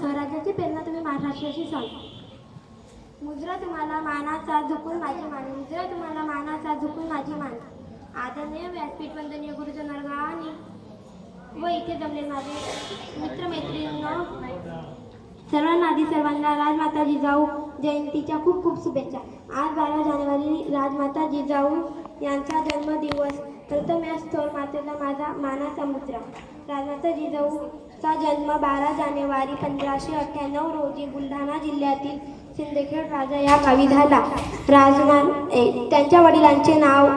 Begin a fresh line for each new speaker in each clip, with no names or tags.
स्वराज्याची प्रेरणा तुम्ही महाराष्ट्राशी सांग. मुजरा तुम्हाला मानाचा झुकून माझी मान. मुजरा तुम्हाला मानाचा झुकून माझी मान. आदरणीय व्यासपीठ वंदनीय गुरुजन आणि व इथे जमले माझे मित्रमैत्रिणींना सर्वांना आधी सर्वांना राजमाता जिजाऊ जयंतीच्या खूप खूप शुभेच्छा. आज बारा जानेवारी राजमाता जिजाऊ यांचा जन्मदिवस. प्रथम या स्थळ मातेला माझा मानाचा मुद्रा राजाचा जिजाऊचा जन्म बारा जानेवारी पंधराशे अठ्ठ्याण्णव रोजी बुलढाणा जिल्ह्यातील सिंदखेड राजा या गावी झाला. राजमान त्यांच्या वडिलांचे नाव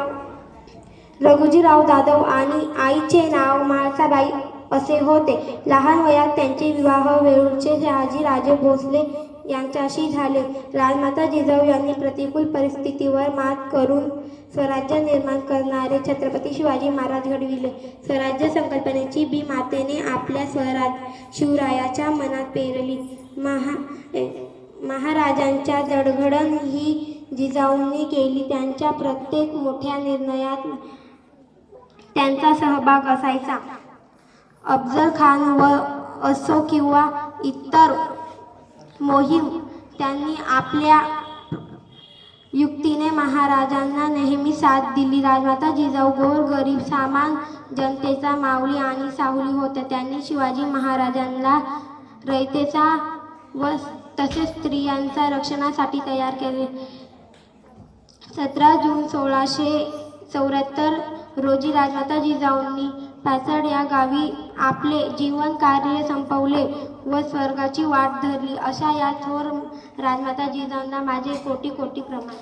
रघुजीराव जाधव आणि आईचे नाव म्हाळसाबाई असे होते. लहान वयात त्यांचे विवाह वेळूरचे शहाजी राजे भोसले यांच्याशी झाले. राजमाता जिजाऊ यांनी प्रतिकूल परिस्थितीवर मात करून स्वराज्य निर्माण करणारे छत्रपती शिवाजी महाराज घडविले. स्वराज्य संकल्पनेची बी मातेने आपल्या स्वराज शिवरायाच्या मनात पेरली. महा महाराजांच्या जडघडण ही जिजाऊंनी केली. त्यांच्या प्रत्येक मोठ्या निर्णयात त्यांचा सहभाग असायचा. अफजल खान व असो किंवा इतर मोहीम. त्यांनी आपल्या युक्तीने महाराजांना नेहमी साथ दिली. राजमाता जिजाऊ गोर गरीब सामान जनतेचा माऊली आणि सावली होत्या. त्यांनी शिवाजी महाराजांना रयतेचा व तसेच स्त्रियांचा रक्षणासाठी तयार केले. सतरा जून सोळाशे चौऱ्याहत्तर रोजी राजमाता जिजाऊंनी पाचड या गावी आपले जीवन कार्य संपवले व स्वर्गाची वाट धरली. अशा या थोर राजमाता जिजाऊंना माझे कोटी कोटी प्रमाण